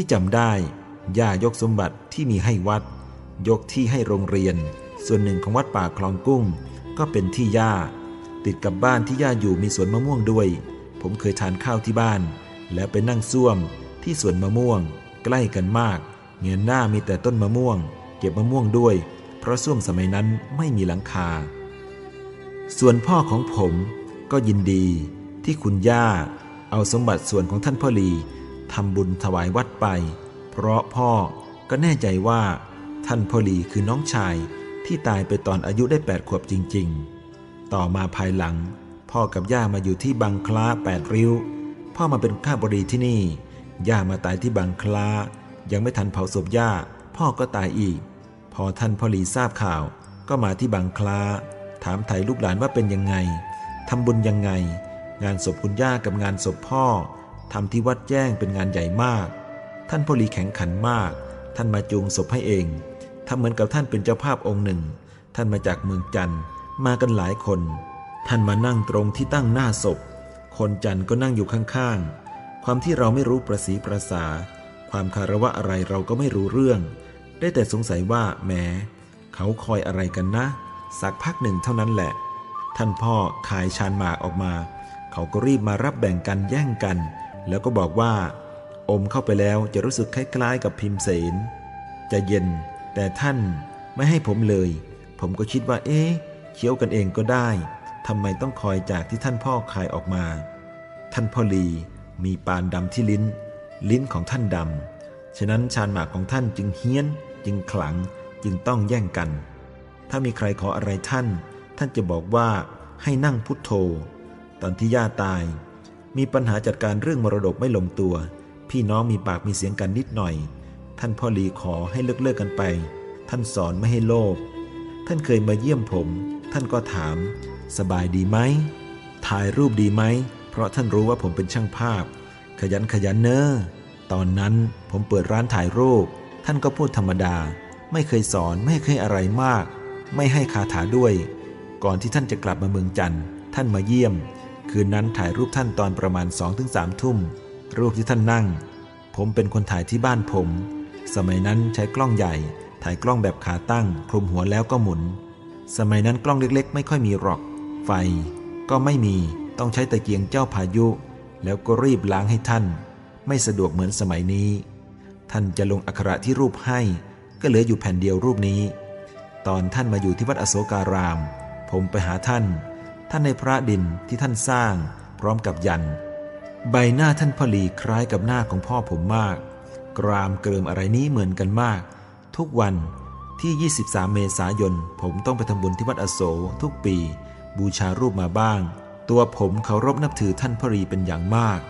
ที่จำได้ ย่ายกสมบัติที่มีให้วัด ยกที่ให้โรงเรียน ส่วนหนึ่งของวัดป่าคลองกุ้ง ก็เป็นที่ย่า ติดกับบ้านที่ย่าอยู่มีสวนมะม่วงด้วย ผมเคยทานข้าวที่บ้าน แล้วไปนั่งซ่วมที่สวนมะม่วง ใกล้กันมาก เงยหน้ามีแต่ต้นมะม่วง เก็บมะม่วงด้วย เพราะซ่วมสมัยนั้นไม่มีหลังคา ส่วนพ่อของผมก็ยินดีที่คุณย่า เอาสมบัติส่วนของท่านพ่อลี ทำบุญถวายวัดไป เพราะพ่อก็แน่ใจว่าท่านพ่อลีคือน้องชายที่ตายไปตอนอายุได้แปดขวบจริง ๆ ต่อมาภายหลัง พ่อกับย่ามาอยู่ที่บางคล้าแปดริ้ว พ่อมาเป็นข้าบดีที่นี่ ย่ามาตายที่บางคล้า ยังไม่ทันเผาศพย่า พ่อก็ตายอีก พอท่านพ่อลีทราบข่าว ก็มาที่บางคล้า ถามไถ่ลูกหลานว่าเป็นยังไงทำบุญยังไง งานศพคุณย่ากับงานศพพ่อ ทำที่วัดแจ้งเป็นงานใหญ่มาก ท่านพ่อลีแข็งขันมาก ท่านมาจูงศพให้เองทำเหมือนกับท่านเป็นเจ้าภาพองค์หนึ่ง ท่านมาจากเมืองจันทร์มากันหลายคน ท่านมานั่งตรงที่ตั้งหน้าศพ คนจันทร์ก็นั่งอยู่ข้างๆ ความที่เราไม่รู้ประสีประสา ความคารวะอะไรเราก็ไม่รู้เรื่อง ได้แต่สงสัยว่าแหมเขาคอยอะไรกันนะ สักพักหนึ่งเท่านั้นแหละ ท่านพ่อขายชานหมากออกมา เขาก็รีบมารับแบ่งกันแย่งกัน แล้วก็บอกว่า อมเข้าไปแล้วจะรู้สึกคล้ายๆ กับพิมเสนจะเย็น แต่ท่านไม่ให้ผมเลย ผมก็คิดว่า เอ๊ะเคี้ยวกันเองก็ได้ทำไมต้องคอยจากที่ท่านพ่อคายออกมา ท่านพ่อลีมีปานดำที่ลิ้น ลิ้นของท่านดำฉะนั้นชานหมากของท่านจึงเฮี้ยน จึงขลังจึงต้องแย่งกัน ถ้ามีใครขออะไรท่าน ท่านจะบอกว่าให้นั่งพุทโธ ตอนที่ย่าตาย มีปัญหาจัดการเรื่องมรดกไม่ลงตัว พี่น้องมีปากมีเสียงกันนิดหน่อย ท่านพ่อหลีขอให้เลิกเลิกกันไป ท่านสอนไม่ให้โลภ ท่านเคยมาเยี่ยมผม ท่านก็ถาม สบายดีไหม ถ่ายรูปดีไหม เพราะท่านรู้ว่าผมเป็นช่างภาพ ขยันขยันเนอะตอนนั้นผมเปิดร้านถ่ายรูป ท่านก็พูดธรรมดา ไม่เคยสอนไม่เคยอะไรมาก ไม่ให้คาถาด้วย ก่อนที่ท่านจะกลับมาเมืองจันทร์ท่านมาเยี่ยม คืนนั้นถ่ายรูปท่านตอนประมาณ2อถึงสามทุ่ม รูปที่ท่านนั่ง ผมเป็นคนถ่ายที่บ้านผม สมัยนั้นใช้กล้องใหญ่ ถ่ายกล้องแบบขาตั้ง คลุมหัวแล้วก็หมุน สมัยนั้นกล้องเล็กๆ ไม่ค่อยมีหรอก ไฟ ก็ไม่มี ต้องใช้ตะเกียงเจ้าพายุ แล้วก็รีบล้างให้ท่าน ไม่สะดวกเหมือนสมัยนี้ ท่านจะลงอักขระที่รูปให้ ก็เหลืออยู่แผ่นเดียวรูปนี้ ตอนท่านมาอยู่ที่วัดอโศการาม ผมไปหาท่าน ท่านในพระดินที่ท่านสร้างพร้อมกับยัน ใบหน้าท่านพลีคล้ายกับหน้าของพ่อผมมาก กรามเกิมอะไรนี้เหมือนกันมาก ทุกวันที่ 23 เมษายน ผมต้องไปทำบุญที่วัดอโศทุกปี บูชารูปมาบ้าง ตัวผมเคารพนับถือท่านพรีเป็นอย่างมาก